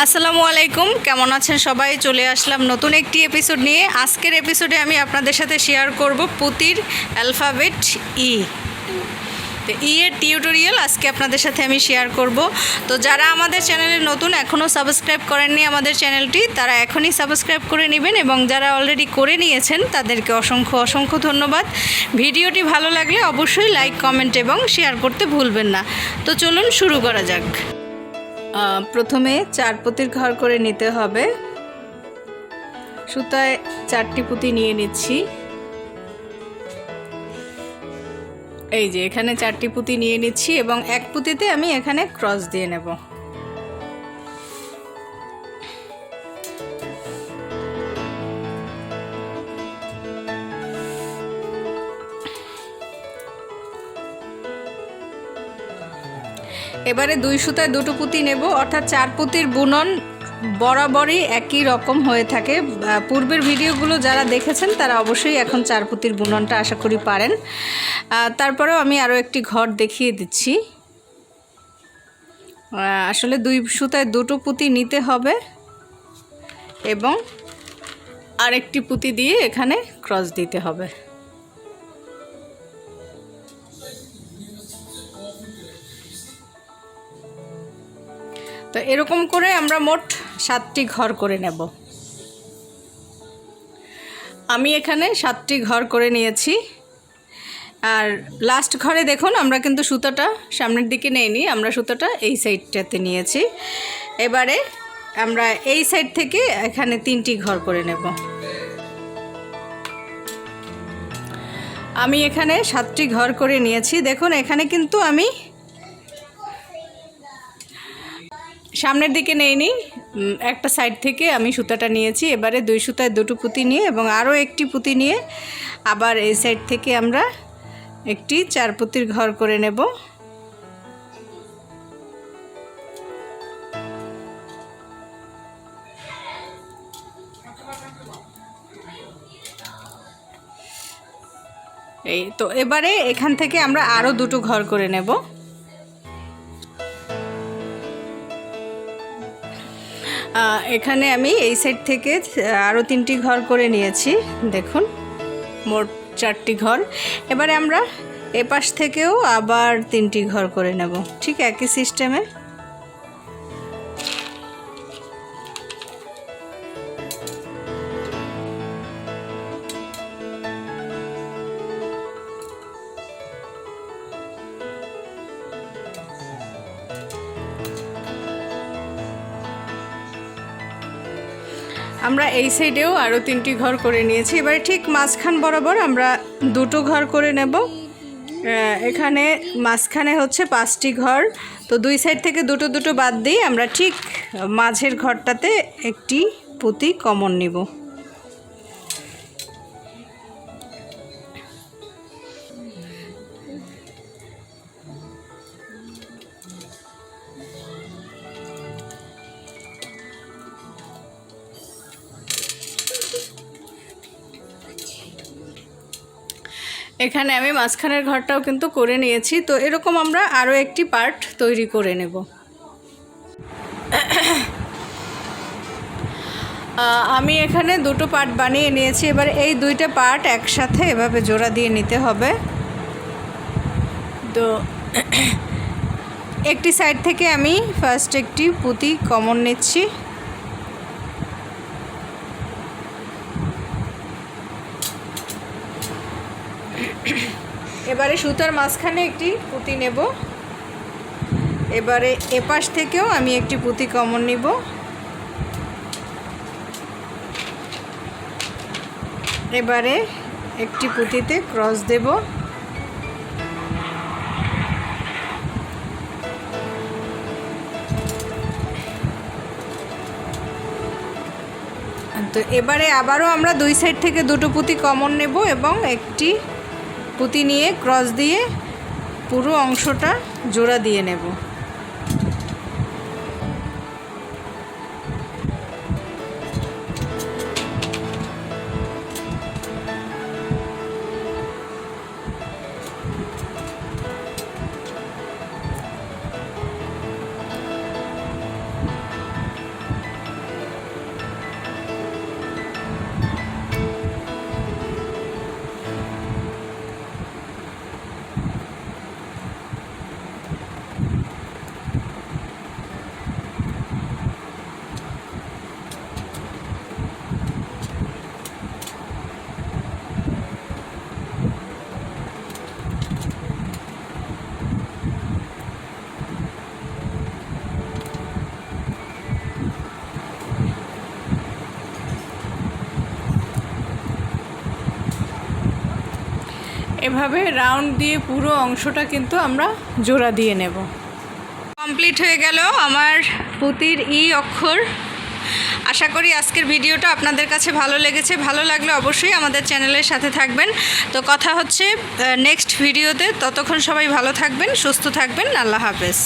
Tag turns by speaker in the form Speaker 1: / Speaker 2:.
Speaker 1: আসসালামু আলাইকুম, কেমন আছেন সবাই? চলে আসলাম নতুন একটি এপিসোড নিয়ে। আজকের এপিসোডে আমি আপনাদের সাথে শেয়ার করব পুতির অ্যালফাবেট ই তো ই এর টিউটোরিয়াল আজকে আপনাদের সাথে আমি শেয়ার করব। তো যারা আমাদের চ্যানেলে নতুন এখনও সাবস্ক্রাইব করেননি আমাদের চ্যানেলটি তারা এখনই সাবস্ক্রাইব করে নেবেন এবং যারা অলরেডি করে নিয়েছেন, তাদেরকে অসংখ্য অসংখ্য ধন্যবাদ। ভিডিওটি ভালো লাগলে অবশ্যই লাইক কমেন্ট এবং শেয়ার করতে ভুলবেন না। তো চলুন শুরু করা যাক। প্রথমে চার পুঁতির ঘর করে নিতে হবে। সুতায় চারটি পুঁতি নিয়ে নিচ্ছি। এই যে, এখানে চারটি পুঁতি নিয়ে নিচ্ছি এবং এক পুঁতিতে আমি এখানে ক্রস দিয়ে নেব। এবারে দুই সুতায় দুটো পুঁতি নেব, অর্থাৎ চার পুঁতির বুনন বরাবরই একই রকম হয়ে থাকে। পূর্বের ভিডিওগুলো যারা দেখেছেন, তারা অবশ্যই এখন চার পুঁতির বুননটা আশা করি পারেন। তারপরেও আমি আরও একটি ঘর দেখিয়ে দিচ্ছি। আসলে দুই সুতায় দুটো পুঁতি নিতে হবে এবং আরেকটি পুঁতি দিয়ে এখানে ক্রস দিতে হবে। তো এরকম করে আমরা মোট সাতটি ঘর করে নেব। আমি এখানে সাতটি ঘর করে নিয়েছি। আর লাস্ট ঘরে দেখুন, আমরা কিন্তু সুতোটা সামনের দিকে নেইনি, আমরা সুতোটা এই সাইডটাতে নিয়েছি। এবারে আমরা এই সাইড থেকে এখানে তিনটি ঘর করে নেব। আমি এখানে সাতটি ঘর করে নিয়েছি। দেখুন, এখানে কিন্তু আমি সামনের দিকে নেইনি। উম, একটা সাইড থেকে আমি সুতাটা নিয়েছি। এবারে দুই সুতায় দুটো পুঁতি নিয়ে এবং আরও একটি পুঁতি নিয়ে আবার এই সাইড থেকে আমরা একটি চার পুঁতির ঘর করে নেব। এই তো এবারে এখান থেকে আমরা আরও দুটো ঘর করে নেব। এখানে আমি এই সাইড থেকে আরও তিনটি ঘর করে নিয়েছি। দেখুন, মোট চারটি ঘর। এবারে আমরা এপাশ থেকেও আবার তিনটি ঘর করে নেব। ঠিক একই সিস্টেমে আমরা এই সাইডেও আরও তিনটি ঘর করে নিয়েছি। এবারে ঠিক মাঝখান বরাবর আমরা দুটো ঘর করে নেব। এখানে মাঝখানে হচ্ছে পাঁচটি ঘর। তো দুই সাইড থেকে দুটো দুটো বাদ দিয়ে আমরা ঠিক মাঝের ঘরটাতে একটি পুঁতি কমন নিব। এখানে আমি মাঝখানের ঘরটাও কিন্তু করে নিয়েছি। তো এরকম আমরা আরও একটি পার্ট তৈরি করে নেব। আমি এখানে দুটো পার্ট বানিয়ে নিয়েছি। এবার এই দুইটা পার্ট একসাথে এভাবে জোড়া দিয়ে নিতে হবে। তো একটি সাইড থেকে আমি ফার্স্ট একটি পুঁতি কমন নিচ্ছি। এবারে সুতার মাঝখানে একটি পুঁতি নেব। এবারে এপাশ থেকেও আমি একটি পুঁতি কমন নিব। এবারে একটি পুঁতিতে ক্রস দেব। তো এবারে আবারও আমরা দুই সাইড থেকে দুটো পুঁতি কমন নেব এবং একটি পুঁতি নিয়ে ক্রস দিয়ে পুরো অংশটা জোড়া দিয়ে নেব।
Speaker 2: এভাবে রাউন্ড দিয়ে পুরো অংশটা কিন্তু আমরা জোড়া দিয়ে নেব।
Speaker 1: কমপ্লিট হয়ে গেল আমার পুতির ই অক্ষর। আশা করি আজকের ভিডিওটা আপনাদের কাছে ভালো লেগেছে। ভালো লাগলে অবশ্যই আমাদের চ্যানেলের সাথে থাকবেন। তো কথা হচ্ছে নেক্সট ভিডিওতে ততক্ষণ সবাই ভালো থাকবেন, সুস্থ থাকবেন। আল্লাহ হাফেজ।